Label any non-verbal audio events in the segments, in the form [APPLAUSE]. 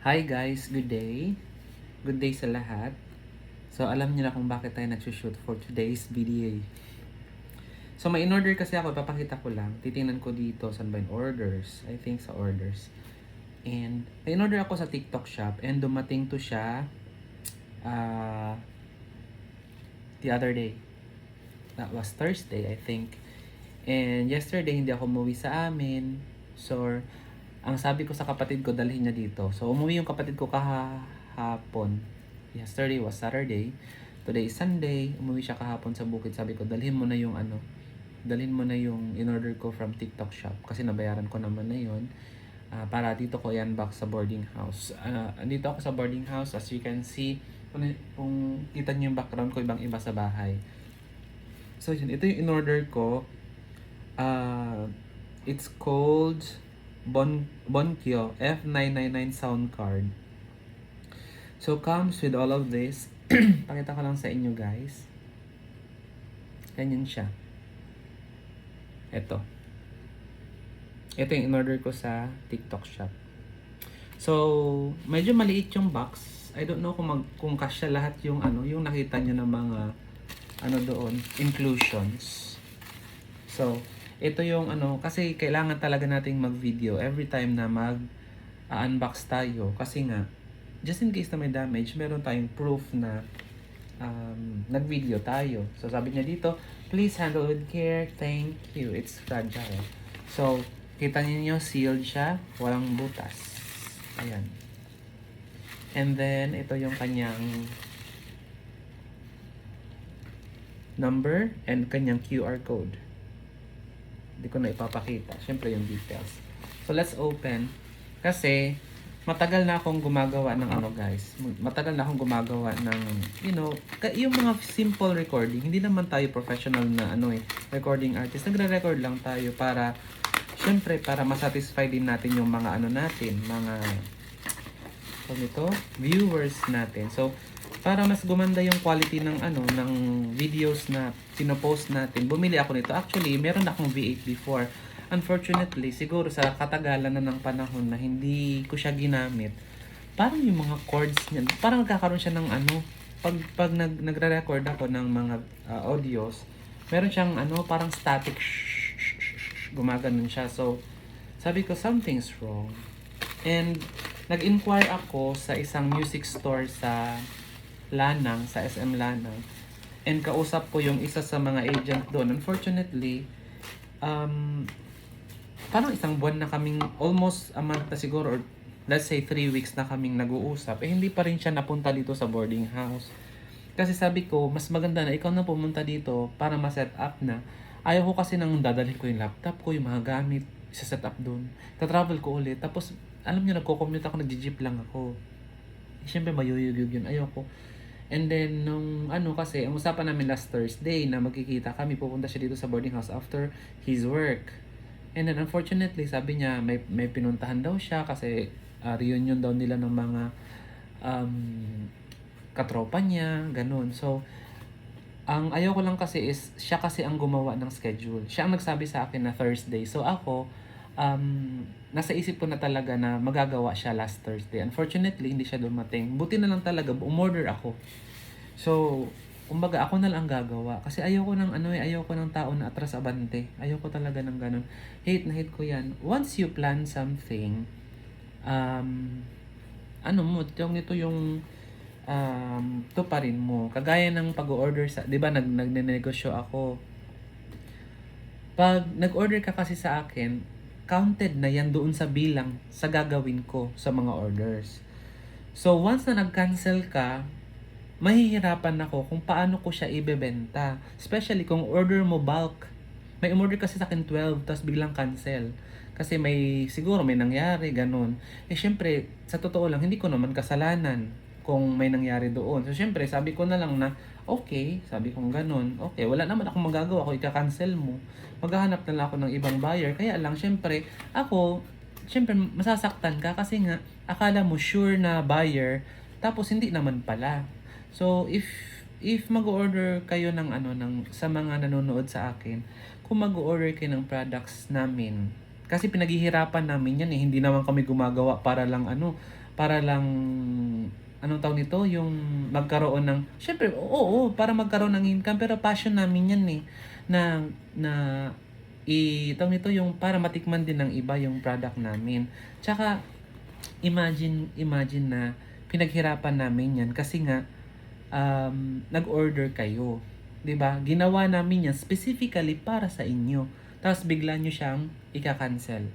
Hi guys, good day. Good day sa lahat. So alam niyo na kung bakit tayo nagsushoot for today's video. So may in-order kasi ako, papakita ko lang. Titingnan ko dito saan ba orders. I think sa orders. And may in-order ako sa TikTok shop and dumating to siya uh, the other day. That was Thursday, I think. And yesterday, hindi ako umuwi sa amin. So, ang sabi ko sa kapatid ko, dalhin niya dito. So, umuwi yung kapatid ko kahapon. Yesterday was Saturday. Today is Sunday. Umuwi siya kahapon sa bukid. Sabi ko, dalhin mo na yung ano, dalhin mo na yung in-order ko from TikTok shop. Kasi nabayaran ko naman na yun. Ah, para dito ko i-unbox sa boarding house. Ah, andito ako sa boarding house. As you can see, kung, kung kita niyo yung background ko, ibang iba sa bahay. So, yun. Ito yung in-order ko. Uh, it's called Bon Bonkyo F999 sound card. So comes with all of this. [CLEARS THROAT] Pakita ko lang sa inyo guys. Ganyan siya. Ito. Ito yung in-order ko sa TikTok shop. So, medyo maliit yung box. I don't know kung mag kung kasya lahat yung ano, yung nakita niyo ng mga ano doon, inclusions. So, ito yung ano, kasi kailangan talaga nating mag-video every time na mag uh, unbox tayo. Kasi nga, just in case na may damage, meron tayong proof na um, nag-video tayo. So, sabi niya dito, please handle with care, thank you. It's fragile. So, kita niyo sealed siya, walang butas. Ayan. And then, ito yung kanyang number and kanyang QR code. Hindi ko na ipapakita. Siyempre yung details. So, let's open. Kasi, matagal na akong gumagawa ng ano guys. Matagal na akong gumagawa ng, you know, yung mga simple recording. Hindi naman tayo professional na ano eh, recording artist. Nagre-record lang tayo para, syempre, para masatisfy din natin yung mga ano natin, mga, ano ito, viewers natin. So, para mas gumanda yung quality ng ano ng videos na pinopost natin. Bumili ako nito. Actually, meron akong V8 before. Unfortunately, siguro sa katagalan na ng panahon na hindi ko siya ginamit, parang yung mga chords niya, parang nagkakaroon siya ng ano, pag, pag nag, nagre-record ako ng mga uh, audios, meron siyang ano, parang static shh, shh, shh, gumaganon siya. So, sabi ko, something's wrong. And, nag-inquire ako sa isang music store sa Lanang, sa SM Lanang. And kausap ko yung isa sa mga agent doon. Unfortunately, um, parang isang buwan na kaming, almost a month na siguro, or let's say three weeks na kaming nag-uusap, eh hindi pa rin siya napunta dito sa boarding house. Kasi sabi ko, mas maganda na ikaw na pumunta dito para ma-set up na. Ayaw ko kasi nang dadalhin ko yung laptop ko, yung mga gamit, isa-set up doon. Ta-travel ko ulit. Tapos, alam niyo, nagko-commute ako, nag-jeep lang ako. Eh, Siyempre, mayuyug yun. Ayoko. And then, nung ano kasi, ang usapan namin last Thursday na magkikita kami, pupunta siya dito sa boarding house after his work. And then, unfortunately, sabi niya, may, may pinuntahan daw siya kasi uh, reunion daw nila ng mga um, katropa niya, ganun. So, ang ayaw ko lang kasi is, siya kasi ang gumawa ng schedule. Siya ang nagsabi sa akin na Thursday. So, ako, um, nasa isip ko na talaga na magagawa siya last Thursday. Unfortunately, hindi siya dumating. Buti na lang talaga, umorder ako. So, kumbaga ako na lang ang gagawa. Kasi ayoko ng ano eh, ayoko ng tao na atras abante. Ayoko talaga ng ganun. Hate na hate ko yan. Once you plan something, um, ano mo, yung ito yung um, to pa rin mo. Kagaya ng pag-order sa, di ba, nag, nagnenegosyo ako. Pag nag-order ka kasi sa akin, counted na yan doon sa bilang sa gagawin ko sa mga orders. So, once na nag-cancel ka, mahihirapan ako kung paano ko siya ibebenta. Especially kung order mo bulk. May umorder kasi sa akin 12, tapos biglang cancel. Kasi may, siguro may nangyari, ganun. Eh, syempre, sa totoo lang, hindi ko naman kasalanan kung may nangyari doon. So, syempre, sabi ko na lang na, okay, sabi kong ganun, okay, wala naman akong magagawa kung ika-cancel mo. Maghahanap na lang ako ng ibang buyer. Kaya lang, syempre, ako, syempre, masasaktan ka kasi nga, akala mo sure na buyer, tapos hindi naman pala. So, if if mag-order kayo ng ano ng sa mga nanonood sa akin, kung mag-order kayo ng products namin, kasi pinaghihirapan namin yan eh, hindi naman kami gumagawa para lang ano, para lang anong tawag nito, yung magkaroon ng, syempre, oo, oo, para magkaroon ng income, pero passion namin yan eh, na, na, i, tawag nito, yung para matikman din ng iba yung product namin. Tsaka, imagine, imagine na pinaghirapan namin yan kasi nga, um, nag-order kayo. 'di ba? Ginawa namin yan specifically para sa inyo. Tapos bigla nyo siyang ika-cancel.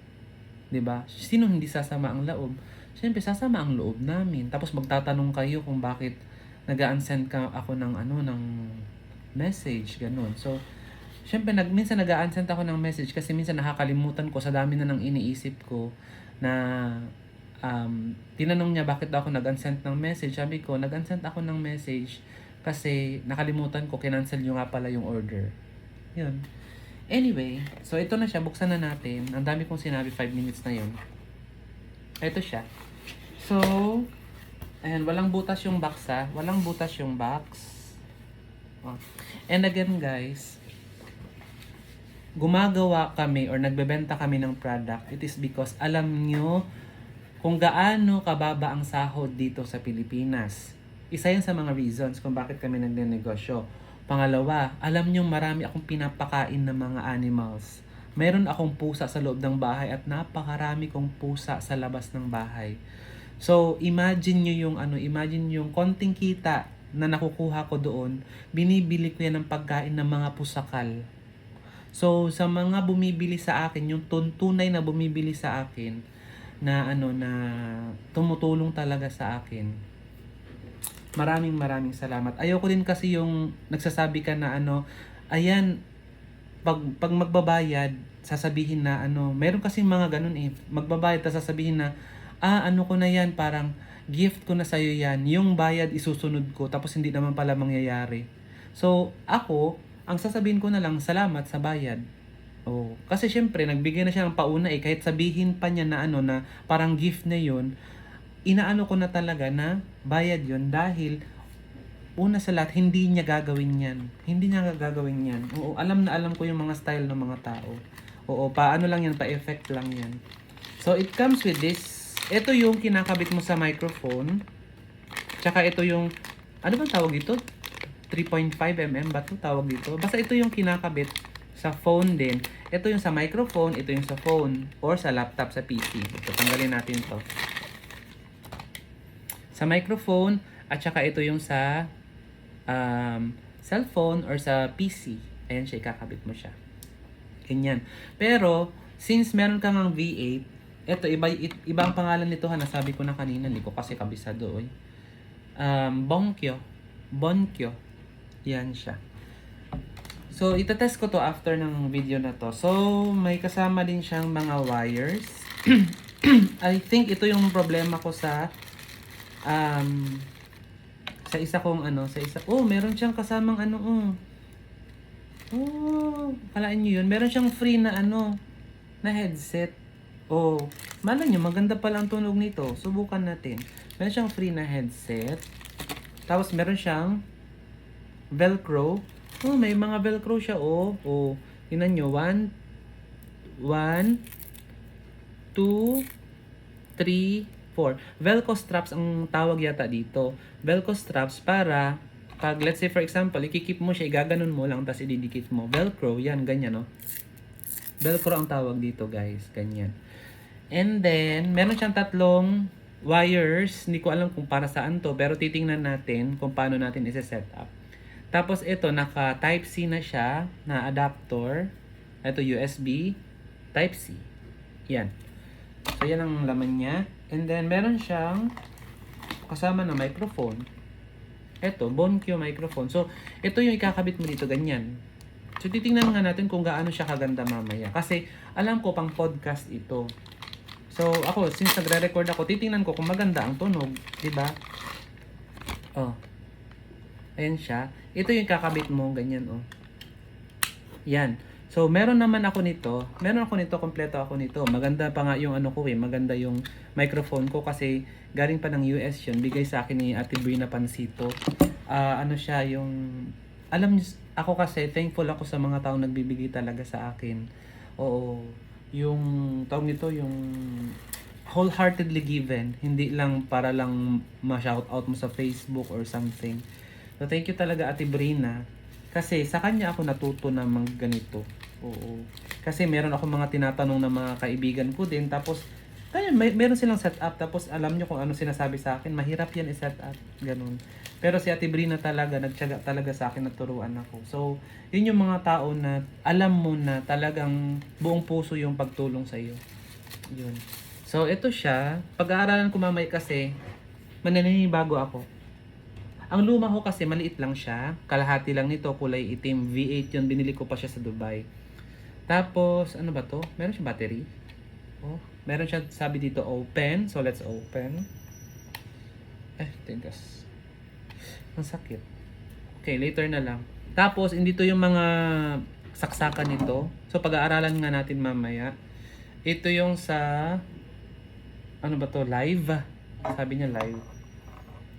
'Di ba? Sino hindi sasama ang loob? Siyempre, sasama ang loob namin. Tapos magtatanong kayo kung bakit nag-unsend ka ako ng ano ng message, ganun. So, Siyempre, nag, minsan nag-unsend ako ng message kasi minsan nakakalimutan ko sa dami na nang iniisip ko na um, tinanong niya bakit ako nag-unsend ng message. Sabi ko, nag-unsend ako ng message kasi nakalimutan ko, kinancel nyo nga pala yung order. Yun. Anyway, so ito na siya, buksan na natin. Ang dami kong sinabi, 5 minutes na yun. Ito siya. So, ayan, walang butas yung box ha. Walang butas yung box. Oh. And again guys, gumagawa kami or nagbebenta kami ng product, it is because alam nyo kung gaano kababa ang sahod dito sa Pilipinas. Isa yan sa mga reasons kung bakit kami nagnenegosyo. Pangalawa, alam nyo marami akong pinapakain ng mga animals. Meron akong pusa sa loob ng bahay at napakarami kong pusa sa labas ng bahay. So, imagine nyo yung ano, imagine yung konting kita na nakukuha ko doon, binibili ko yan ng pagkain ng mga pusakal. So, sa mga bumibili sa akin, yung tun- tunay na bumibili sa akin, na ano, na tumutulong talaga sa akin, maraming maraming salamat. Ayoko din kasi yung nagsasabi ka na ano, ayan, pag, pag magbabayad, sasabihin na ano, meron kasi mga ganun eh, magbabayad, tapos sasabihin na, ah, ano ko na yan, parang gift ko na sa'yo yan, yung bayad isusunod ko, tapos hindi naman pala mangyayari. So, ako, ang sasabihin ko na lang, salamat sa bayad. Oh, kasi syempre, nagbigay na siya ng pauna eh, kahit sabihin pa niya na ano, na parang gift na yun, inaano ko na talaga na bayad yun dahil una sa lahat, hindi niya gagawin yan. Hindi niya gagawin yan. Oo, alam na alam ko yung mga style ng mga tao. Oo, paano lang yan, pa-effect lang yan. So, it comes with this. Ito yung kinakabit mo sa microphone. Tsaka ito yung, ano bang tawag ito? 3.5mm ba ito tawag dito? Basta ito yung kinakabit sa phone din. Ito yung sa microphone, ito yung sa phone, or sa laptop, sa PC. Ito, tanggalin natin to sa microphone at saka ito yung sa um, cellphone or sa PC. Ayan siya, ikakabit mo siya. Ganyan. Pero, since meron kang ang V8, ito, iba, ibang pangalan nito ha, nasabi ko na kanina, hindi ko kasi kabisado eh. Um, Bonkyo. Bonkyo. Yan siya. So, itatest ko to after ng video na to. So, may kasama din siyang mga wires. [CLEARS THROAT] I think ito yung problema ko sa um, sa isa kong ano, sa isa, oh, meron siyang kasamang ano, oh. Oh, kalaan nyo yun. Meron siyang free na ano, na headset. Oh, malay nyo, maganda pala ang tunog nito. Subukan natin. Meron siyang free na headset. Tapos meron siyang Velcro. Oh, may mga Velcro siya, oh. Oh, tingnan nyo. One, one, two, three, 4. Velcro straps ang tawag yata dito. Velcro straps para pag let's say for example, ikikip mo siya, igaganon mo lang tapos ididikit mo. Velcro, yan, ganyan no. Velcro ang tawag dito guys, ganyan. And then, meron siyang tatlong wires. Hindi ko alam kung para saan to, pero titingnan natin kung paano natin isi-set up. Tapos ito, naka Type-C na siya, na adapter. Ito USB, Type-C. Yan. So, yan ang laman niya. And then, meron siyang kasama na microphone. Ito, Bonkyo microphone. So, ito yung ikakabit mo dito, ganyan. So, titingnan nga natin kung gaano siya kaganda mamaya. Kasi, alam ko, pang podcast ito. So, ako, since nagre-record ako, titingnan ko kung maganda ang tunog. 'di ba? Oh. Ayan siya. Ito yung kakabit mo, ganyan, oh. Yan. So, meron naman ako nito. Meron ako nito, kompleto ako nito. Maganda pa nga yung ano ko eh. Maganda yung microphone ko kasi galing pa ng US yun. Bigay sa akin ni Ate Brina Pansito. Ah, ano siya, yung... Alam niyo, ako kasi, thankful ako sa mga taong nagbibigay talaga sa akin. Oo. Yung, tawag nito, yung wholeheartedly given. Hindi lang para lang ma-shout out mo sa Facebook or something. So thank you talaga Ate Brina. Kasi sa kanya ako natuto na mag ganito. Oo. Kasi meron ako mga tinatanong ng mga kaibigan ko din. Tapos, kaya may, meron silang setup. Tapos alam nyo kung ano sinasabi sa akin. Mahirap yan i-set up. Ganun. Pero si Ate Brina talaga, nagtyaga talaga sa akin, naturuan ako. So, yun yung mga tao na alam mo na talagang buong puso yung pagtulong sa iyo. Yun. So, ito siya. Pag-aaralan ko mamay kasi, mananinibago ako. Ang luma ko kasi maliit lang siya. Kalahati lang nito, kulay itim. V8 yun, binili ko pa siya sa Dubai. Tapos, ano ba to? Meron siya battery. Oh, meron siya sabi dito open. So, let's open. Eh, tigas. Ang sakit. Okay, later na lang. Tapos, hindi to yung mga saksakan nito. So, pag-aaralan nga natin mamaya. Ito yung sa, ano ba to, live. Sabi niya live.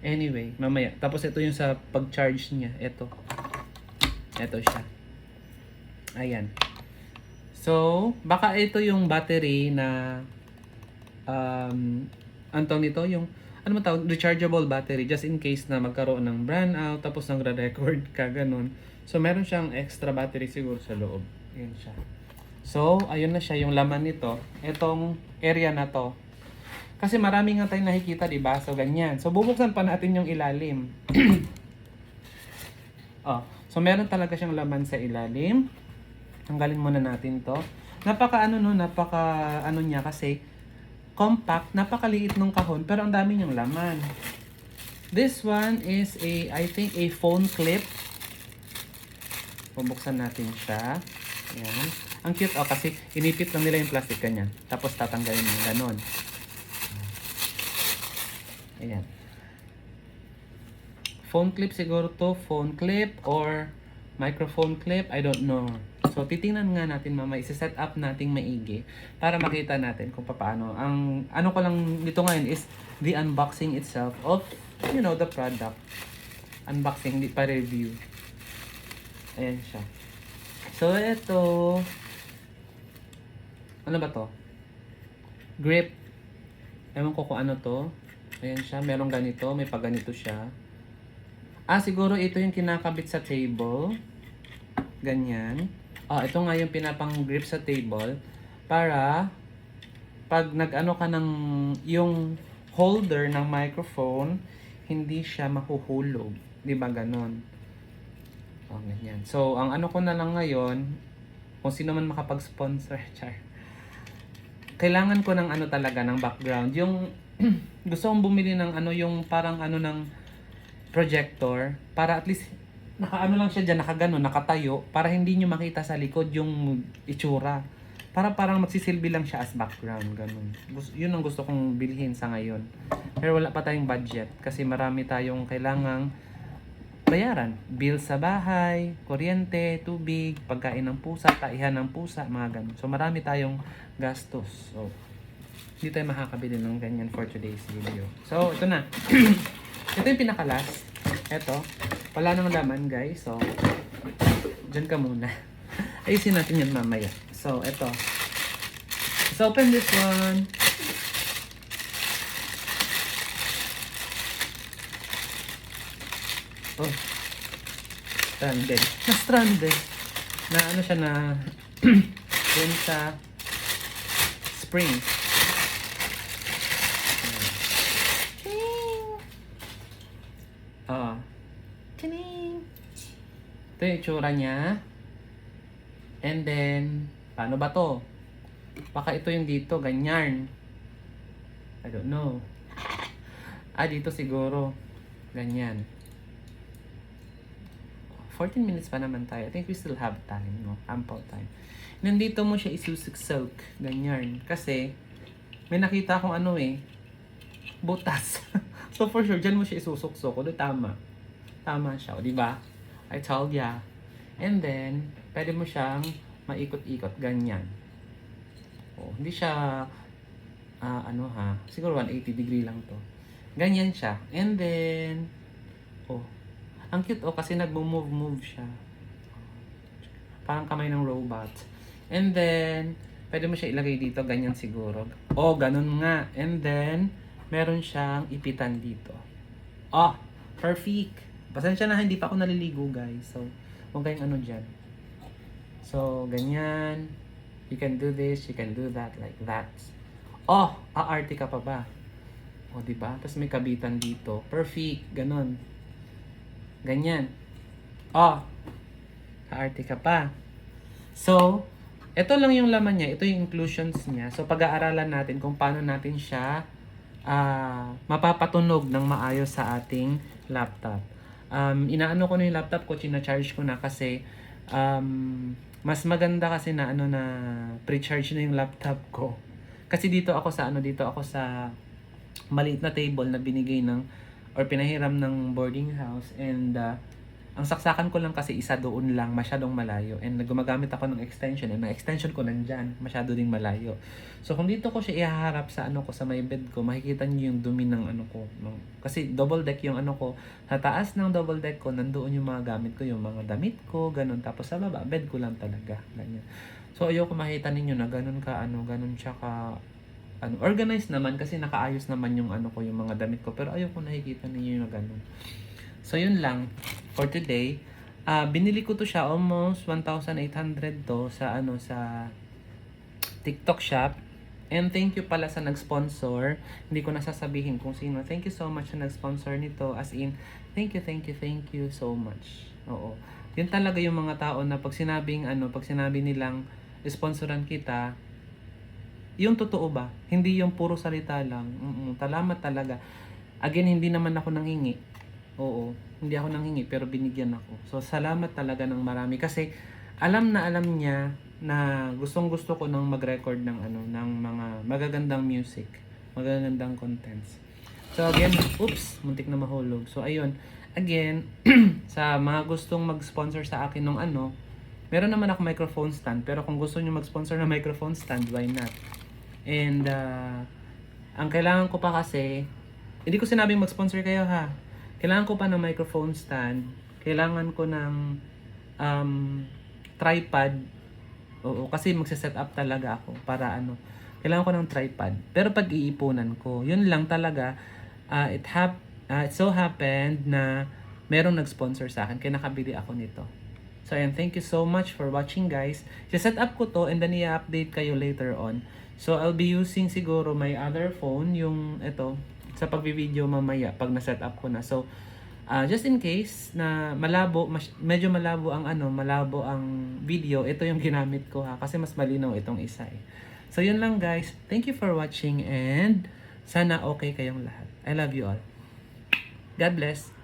Anyway, mamaya. Tapos, ito yung sa pag-charge niya. Ito. Ito siya. Ayan. So, baka ito yung battery na um, antong nito, yung ano mo tawag, rechargeable battery just in case na magkaroon ng brand out tapos nang record ka ganun. So meron siyang extra battery siguro sa loob. Ayan siya. So, ayun na siya yung laman nito. Itong area na to. Kasi marami nga tayong nakikita, di ba? So, ganyan. So, bubuksan pa natin yung ilalim. [CLEARS THROAT] oh, so meron talaga siyang laman sa ilalim. Tanggalin muna natin to. Napaka ano no, napaka ano niya kasi compact, napakaliit ng kahon, pero ang dami niyang laman. This one is a, I think, a phone clip. Bubuksan natin siya. Ayan. Ang cute, oh, kasi inipit lang nila yung plastic kanya. Tapos tatanggalin mo, ganon. Ayan. Phone clip siguro to, phone clip or microphone clip, I don't know. So, titingnan nga natin mama, isa-set up nating maigi para makita natin kung paano. Ang ano ko lang dito ngayon is the unboxing itself of, you know, the product. Unboxing, di pa review. Ayan siya. So, ito. Ano ba to? Grip. Ewan ko kung ano to. Ayan siya. Merong ganito. May pag ganito siya. Ah, siguro ito yung kinakabit sa table. Ganyan. Ah, ito nga yung pinapang grip sa table para pag nag-ano ka ng yung holder ng microphone, hindi siya mahuhulog. 'Di ba ganon? Oh, ganyan. So, ang ano ko na lang ngayon, kung sino man makapag-sponsor, [LAUGHS] char. Kailangan ko ng ano talaga, ng background. Yung [CLEARS THROAT] gusto kong bumili ng ano, yung parang ano ng projector para at least nakaano lang siya dyan, nakagano, nakatayo, para hindi nyo makita sa likod yung itsura. Para parang magsisilbi lang siya as background, ganun. Gus- Yun ang gusto kong bilhin sa ngayon. Pero wala pa tayong budget kasi marami tayong kailangang bayaran. Bill sa bahay, kuryente, tubig, pagkain ng pusa, taihan ng pusa, mga ganun. So marami tayong gastos. So, hindi tayo makakabili ng ganyan for today's video. So, ito na. [CLEARS THROAT] ito yung pinaka-last. Ito. Wala nang laman, guys. So, dyan ka muna. [LAUGHS] Ayusin natin yan mamaya. So, ito. Let's open this one. Oh. Stranded. Na-stranded. Na ano siya na [CLEARS THROAT] dun sa spring. Oo. Tining! Ito yung itsura niya. And then, paano ba to? Baka ito yung dito, ganyan. I don't know. Ah, dito siguro. Ganyan. 14 minutes pa naman tayo. I think we still have time, no? Ample time. Nandito mo siya isusuk-soak. Ganyan. Kasi, may nakita akong ano eh, butas. [LAUGHS] so for sure, dyan mo siya isusuk-sok. O, di tama. Tama siya, di ba? I told ya. And then, pwede mo siyang maikot-ikot, ganyan. O, hindi siya, ah, ano ha, siguro 180 degree lang to. Ganyan siya. And then, oh, ang cute oh, kasi nagmo-move-move siya. Parang kamay ng robot. And then, Pwede mo siya ilagay dito, ganyan siguro. O, ganun nga. And then, meron siyang ipitan dito. Oh, perfect. Pasensya na, hindi pa ako naliligo, guys. So, huwag kayong ano dyan. So, ganyan. You can do this, you can do that, like that. Oh, aarte ka pa ba? O, di ba? Tapos may kabitan dito. Perfect. Ganon. Ganyan. Oh, aarte ka pa. So, ito lang yung laman niya. Ito yung inclusions niya. So, pag-aaralan natin kung paano natin siya ah, mapapatunog ng maayos sa ating laptop. Um, inaano ko na yung laptop ko, china-charge ko na kasi um, mas maganda kasi na ano na pre-charge na yung laptop ko. Kasi dito ako sa ano dito ako sa maliit na table na binigay ng or pinahiram ng boarding house and uh, ang saksakan ko lang kasi isa doon lang, masyadong malayo. And gumagamit ako ng extension. And ang extension ko nandyan, masyado ding malayo. So kung dito ko siya ihaharap sa ano ko, sa may bed ko, makikita niyo yung dumi ng ano ko. No? Kasi double deck yung ano ko. Sa taas ng double deck ko, nandoon yung mga gamit ko, yung mga damit ko, ganun. Tapos sa baba, bed ko lang talaga. Ganyan. So ayoko makita ninyo na ganun ka, ano, ganun siya ka, ano, organized naman kasi nakaayos naman yung ano ko, yung mga damit ko. Pero ayoko nakikita ninyo na ganun. So, yun lang for today. Ah, binili ko to siya almost 1,800 to sa ano sa TikTok shop. And thank you pala sa nag-sponsor. Hindi ko nasasabihin kung sino. Thank you so much sa nag-sponsor nito. As in, thank you, thank you, thank you so much. Oo. Yun talaga yung mga tao na pag sinabing ano, pag sinabi nilang sponsoran kita, yung totoo ba? Hindi yung puro salita lang. Mm Salamat talaga. Again, hindi naman ako nangingi. Oo, hindi ako nanghingi pero binigyan ako. So salamat talaga ng marami kasi alam na alam niya na gustong gusto ko nang mag-record ng ano ng mga magagandang music, magagandang contents. So again, oops, muntik na mahulog. So ayun, again, [CLEARS THROAT] sa mga gustong mag-sponsor sa akin ng ano, meron naman ako microphone stand pero kung gusto niyo mag-sponsor ng microphone stand, why not? And uh, ang kailangan ko pa kasi, hindi ko sinabing mag-sponsor kayo ha. Kailangan ko pa ng microphone stand. Kailangan ko ng um, tripod. Oo, kasi magse-set up talaga ako para ano. Kailangan ko ng tripod. Pero pag iipunan ko, yun lang talaga. ah, it hap ah, it so happened na merong nag-sponsor sa akin. Kaya nakabili ako nito. So, ayan, thank you so much for watching, guys. set up ko to and then i-update kayo later on. So, I'll be using siguro my other phone, yung ito, sa pagbi-video mamaya pag na-set up ko na. So, ah, just in case na malabo, mas- medyo malabo ang ano, malabo ang video, ito yung ginamit ko ha, kasi mas malinaw itong isa eh. So, yun lang guys. Thank you for watching and sana okay kayong lahat. I love you all. God bless.